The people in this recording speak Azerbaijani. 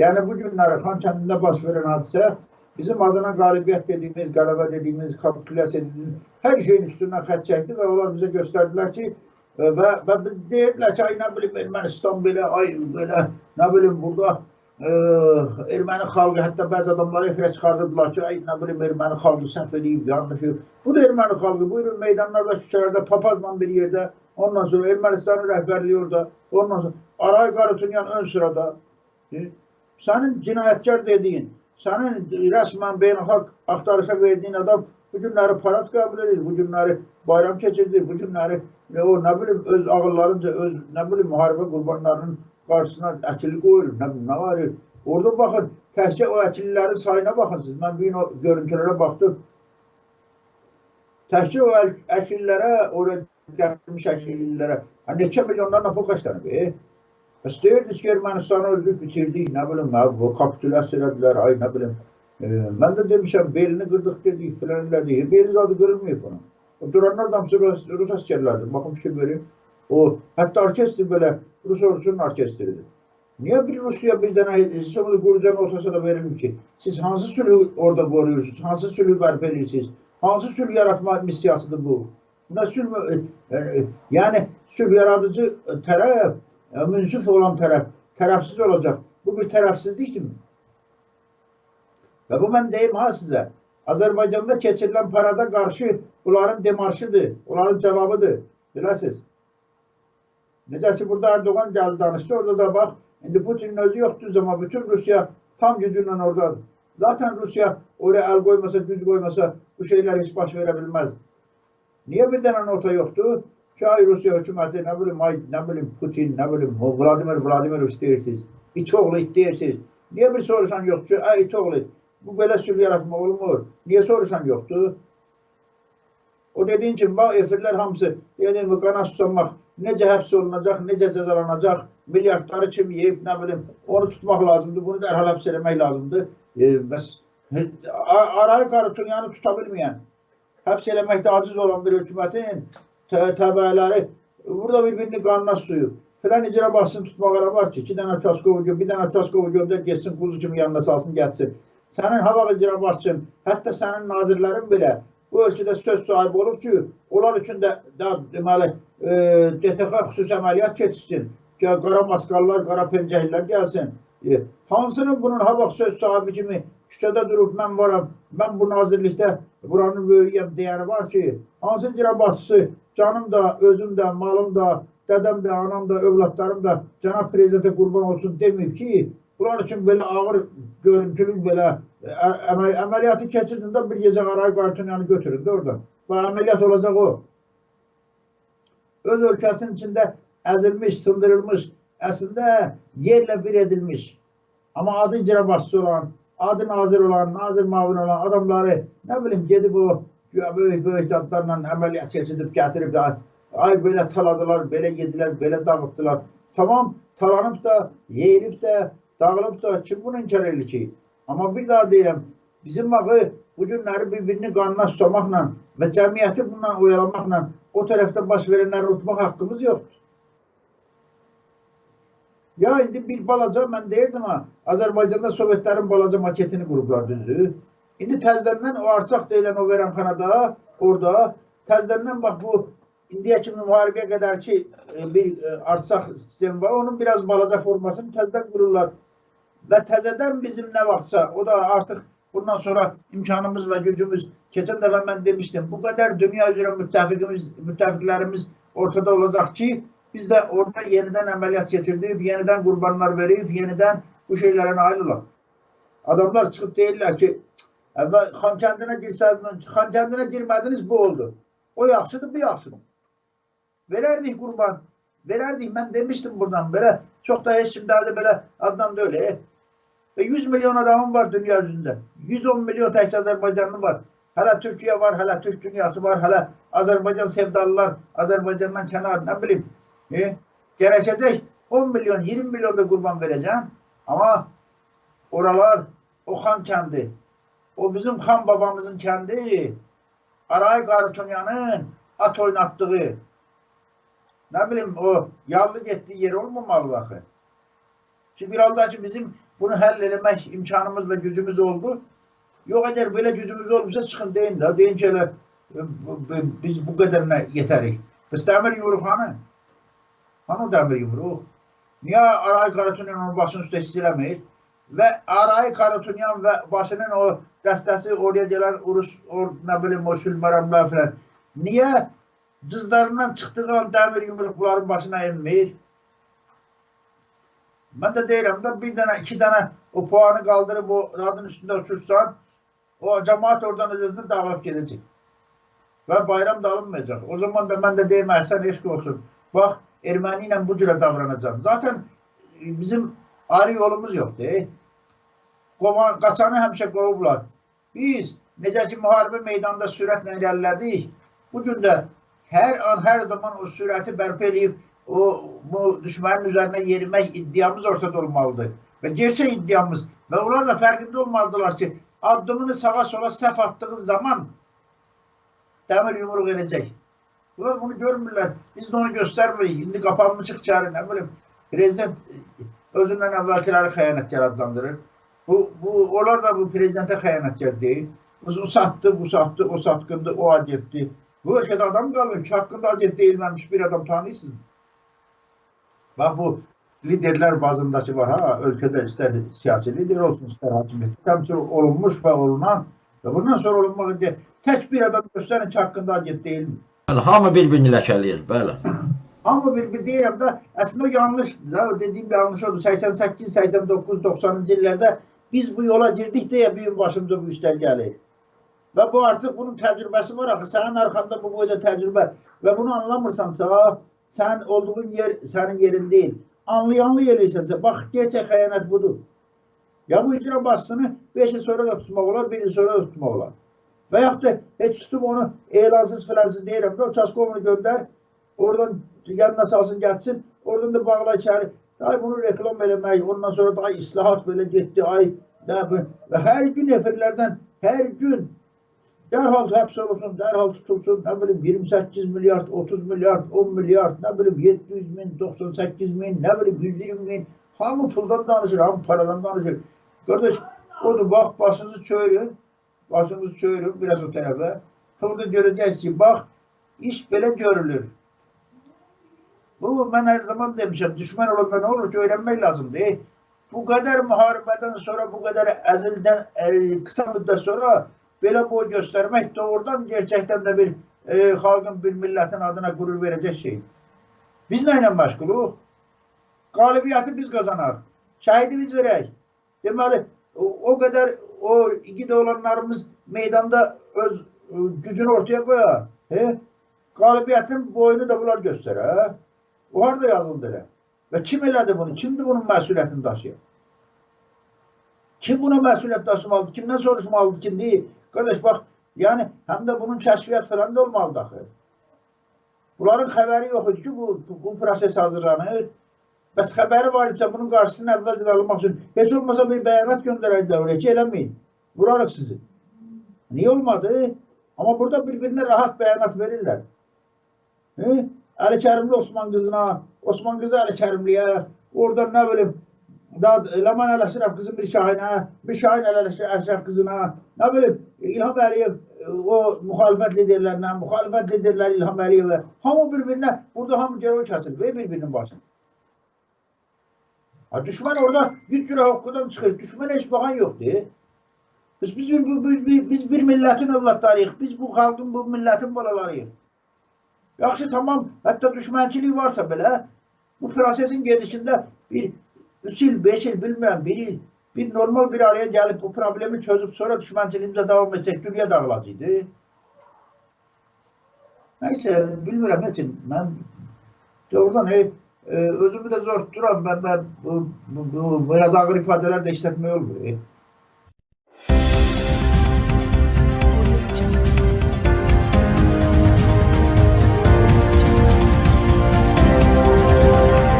Yəni bu günləri Xan kəndində baş verən hadisə bizim adına qalibiyyət dediyimiz, qələbə dediyimiz, kapitulyasiya dediyimiz hər şeyin üstündən xətt çəkdi və onlar bizə göstərdilər ki, e, və, və biz deyirdilər ki, ay nə bilim Ermənistan belə, ay belə, nə bilim burada e, erməni xalqı, hətta bəzi adamları efirə çıxardırdılar ki, ay nə bilim erməni xalqı səhv edib, yanlış. Bu da erməni xalqı, buyurun meydanlarda, küçələrdə, papazla bir yerdə, ondan sonra Ermənistanın rəhbərliyi orada, ondan sonra Aray Qarutunyan ön sırada. Sənin cinayətkar dediyin, sənin rəsmən beynəlxalq axtarışa verdiyin adam bu günləri parad qəbul edir, bu günləri bayram keçirdir, bu günləri e, o nə bilim öz ağıllarınca öz nə bilim müharibə qurbanlarının qarşısına əkili qoyur, nə bilim nə var. Orada baxın, təkcə o əkillilərin sayına baxın siz. Mən bir gün o görüntülərə baxdım. Təkcə o əkillərə, oraya gətirmiş əkillilərə neçə milyonlarla pul xərclənib. E? Bəs deyirdiniz ki, Ermənistanı öldürüb bitirdik, nə bilim, nə, bu kapitulyasiya elədilər, ay nə bilim. E, mən də demişəm, belini qırdıq dedik, filan elədik. Beli zadı qırılmayıb bunun. O duranlar da Rus, Rus əsgərlərdir. Baxın fikir verin. O, hətta orkestr belə Rus ordusunun orkestridir. Niyə bir Rusiya bir dənə Respublika qurucan olsa da verilmir ki? Siz hansı sülhü orada qoruyursunuz? Hansı sülhü bərpa edirsiniz? Hansı sülh yaratma missiyasıdır bu? Nə sülh, e, e, yəni sülh yaradıcı tərəf e, münsif olan tərəf tərəfsiz olacaq. Bu bir tərəfsizlikdir mi? Və bu mən deyim ha sizə. Azərbaycanda keçirilən parada qarşı bunların demarşıdır, onların cavabıdır. Biləsiz. Necə ki burada Erdoğan gəldi danışdı, orada da bax, indi Putinin özü yoxdur amma bütün Rusiya tam gücünlə oradadır. Zaten Rusiya oraya el koymasa, güc koymasa bu şeyler hiç baş verə bilməz. Niye bir dənə nota yoxdur? Rusiya hökuməti, nə bilim, ay, nə bilim Putin, nə bilim Vladimir Vladimir istəyirsiniz. İti oğlu istəyirsiniz. Niye bir soruşan yoxdur ki, ay iti oğlu, bu belə sülh yaratmaq olmur. Niye soruşan yoxdur? O dediğin kimi bax efirlər hamısı yəni qana susamaq necə həbs olunacaq, necə cəzalanacaq, milyardları kim yeyib, nə bilim, onu tutmaq lazımdır, bunu dərhal həbs eləmək lazımdır. E, bəs Arayı Karutunyanı tuta bilməyən, həbs aciz olan bir hökumətin tə- təbəələri burada bir-birini qanına suyub. Filan icra başını tutmaq elə var ki, iki dənə Çaskovu gö, bir dənə Çaskovu göndər getsin, quzu kimi yanına salsın, gəlsin. Sənin hava icra başçın, hətta sənin nazirlərin belə bu ölkədə söz sahibi olub ki, onlar üçün də, də deməli, e, DTX xüsusi əməliyyat keçsin. Qara maskallar, qara pencəklər gəlsin. E, hansının bunun ha vaxt söz sahibi kimi küçədə durub mən varam, mən bu nazirlikdə buranın böyüyəm deyəni var ki, hansı icra başçısı canım da, özüm də, malım da, dədəm də, anam da, övladlarım da cənab prezidentə qurban olsun deməyib ki, bunlar üçün belə ağır görüntülü belə ə- əməl əməliyyatı keçirdində bir gecə arayı qartunyanı götürün də oradan. Və əməliyyat olacaq o. Öz ölkəsinin içində əzilmiş, sındırılmış, əslində yerlə bir edilmiş. Amma adı icra başçısı olan, adı nazir olan, nazir mavin olan adamları nə bilim gedib o güya böyük böyük adlarla əməliyyat keçirib gətirib də ay belə taladılar, belə yedilər, belə dağıttılar. Tamam, talanıb da, yeyilib də, dağılıb da kim bunu inkar edir ki? Amma bir daha deyirəm, bizim bağı bu günləri bir-birini qanına susamaqla və cəmiyyəti bundan oyalamaqla o tərəfdə baş verənləri unutmaq haqqımız yoxdur. Ya indi bir balaca mən deyirdim ha, Azərbaycanda Sovetlərin balaca maketini qurublar düzdür. İndi təzədən o Arçaq deyilən o verənxanada, orada təzədən bax bu indiyə kimi müharibəyə qədər ki e, bir e, Arçaq sistemi var, onun biraz balaca formasını təzədən qururlar. Və təzədən bizim nə vaxtsa, o da artıq bundan sonra imkanımız və gücümüz, keçən dəfə mən demişdim, bu qədər dünya üzrə müttəfiqimiz, müttəfiqlərimiz ortada olacaq ki, Biz de orada yeniden ameliyat getirdik, yeniden kurbanlar verip, yeniden bu şeylere nail olalım. Adamlar çıkıp değiller ki evvel han kendine girseydiniz, han kendine girmediniz bu oldu. O yaxşıdır, bu yaxşıdır. Vererdik kurban. Vererdik. Ben demiştim buradan böyle. Çok da hiç şimdi halde böyle Adnan da öyle. E, Ve 100 milyon adamın var dünya yüzünde. 110 milyon tek Azerbaycanlı var. Hala Türkiye var, hala Türk dünyası var, hala Azerbaycan sevdalılar, Azerbaycan'dan kenar ne bileyim e, gələcək 10 milyon, 20 milyon da qurban verəcəksin. Amma oralar o xan kəndi, o bizim xan babamızın kəndi, Aray Qarutunyanın at oynatdığı, nə bilim o yallı getdiyi yer olmamalı axı. Çünkü bir halda ki bizim bunu hallelemek imkanımız ve gücümüz oldu. Yok eğer böyle gücümüz olmuşsa çıkın deyin de. Deyin ki biz bu kadarına yeterik. Biz demir yumruk hanı. Hanı demir yumruk. Niye Aray Karatunyan onun başının üstə istəyirəmir? Və Aray Karatunyan və başının o dəstəsi oraya gələn Urus, or, nə bilim, o sülməramlar filan. Niyə cızlarından çıxdığı an dəmir yumruq bunların başına inmir? Mən də deyirəm də bir dənə, iki dənə o puanı qaldırıb o radın üstündə uçursan, o cəmaat oradan özünü dağılıb gedəcək. Və bayram da alınmayacaq. O zaman da mən də deyim, əhsən eşq olsun. Bax, erməni ilə bu cürə davranacaq. Zaten e, bizim ayrı yolumuz yoxdur. Qovan, qaçanı həmişə qovublar. Biz necə ki müharibə meydanında sürətlə irəlilədik, bu gün də hər an, hər zaman o sürəti bərpa eləyib o bu düşmənin üzərinə yerimək iddiamız ortada olmalıdır. Və gerçək iddiamız və onlar da fərqində olmalıdırlar ki, addımını sağa sola səhv atdığı zaman dəmir yumruq edəcək. Bunlar bunu görmürlər. Biz də onu göstərmirik. İndi qapanmışıq çarı, nə bilim. Prezident özündən əvvəlkiləri xəyanətkar adlandırır. Bu, bu, onlar da bu prezidentə xəyanətkar deyil. Bu, satdı, bu satdı, o satqındı, o agentdi. Bu ölkədə adam qalmır ki, haqqında agent deyilməmiş bir adam tanıyırsınız. Bax bu liderlər bazındakı var ha, ölkədə istər siyasi lider olsun, istər hakimiyyət təmsil olunmuş və olunan və bundan sonra olunmaq tək bir adam göstərin ki, haqqında agent deyilmir. Bəli, hamı bir-birini ləkələyir, bəli. Amma bir, bir deyirəm də, əslində yanlışdır dediyim yanlış oldu. 88, 89, 90-cı illərdə biz bu yola girdik deyə bir gün başımıza bu işlər gəlir. Və bu artıq bunun təcrübəsi var axı. Sənin arxanda bu boyda təcrübə və bunu anlamırsansa, sən olduğun yer sənin yerin deyil. Anlayanlı eləyirsənsə, bax gerçək xəyanət budur. Ya bu icra başçısını 5 il sonra da tutmaq olar, 1 il sonra da tutmaq olar. Və yaxud da heç tutub onu elansız filansız deyirəm də, uçaskovunu göndər, oradan yanına salsın gəlsin, oradan da bağla içəri. Ay bunu reklam eləmək, ondan sonra da ay islahat belə getdi, ay nə bu. Və hər gün efirlərdən, hər gün dərhal həbs olunsun, dərhal tutulsun, nə bilim 28 milyard, 30 milyard, 10 milyard, nə bilim 700 min, 98 min, nə bilim 120 min. Hamı puldan danışır, hamı paradan danışır. Qardaş, odur bax, başınızı çöyürün, başınızı çöyürün biraz o tərəfə. Orada görəcəksiniz ki, bax, iş belə görülür. Bu, mən hər zaman demişəm, düşmən olanda nə olur ki, öyrənmək lazımdır. Bu qədər müharibədən sonra, bu qədər əzildən e, qısa müddət sonra belə boy göstərmək doğrudan gerçəkdən də bir e, xalqın, bir millətin adına qürur verəcək şey. Biz nə ilə məşğuluq? Qalibiyyəti biz qazanaq. Şəhidi biz verək. Deməli, o, o qədər o igid olanlarımız meydanda öz e, gücünü ortaya qoyar. He? Qalibiyyətin boyunu da bunlar göstərər. O harada yazıldı elə? Və kim elədi bunu? Kimdir bunun məsuliyyətini daşıyan? Kim buna məsuliyyət daşımalıdır? Kimdən soruşmalıdır? Kim deyil? Qardaş bax, yəni həm də bunun kəşfiyyat falan da olmalıdır axı. Bunların xəbəri yox idi ki, bu, bu proses hazırlanır. Bəs xəbəri var isə bunun qarşısını əvvəlcədən almaq üçün heç olmasa bir bəyanat göndərəcəklər oraya ki, eləməyin. Vurarıq sizi. Niyə olmadı? Amma burada bir-birinə rahat bəyanat verirlər. He? Əli Kərimli Osman qızına, Osman qızı Əli Kərimliyə, oradan nə bilim, Ləman Əl-Əşrəf qızı bir Şahinə, bir Şahin Əl-Əşrəf qızına, nə bilim, İlham Əliyev o müxalifət liderlərinə, müxalifət liderləri İlham Əliyevə, hamı bir-birinə, burada hamı gərək kəsir bir-birinin başına. Ha, düşmən orada bir cürə hokkudan çıxır, düşmənə heç baxan yoxdur. Biz, biz, biz, biz, biz, biz bir millətin övladlarıyıq, biz bu xalqın, bu millətin balalarıyıq. Yaxşı, tamam, hətta düşmənçilik varsa belə, bu prosesin gedişində bir 3 il, 5 il, bilmirəm, 1 il, bir normal bir araya gəlib bu problemi çözüb sonra düşmənçiliyimizə davam etsək, dünya dağılacaqdı. Nəysə, bilmirəm, heç mən doğrudan hey, e, özümü də zor tuturam, mən, mən bu, bu, bu, biraz ağır ifadələr də işlətmək olmuyor. E.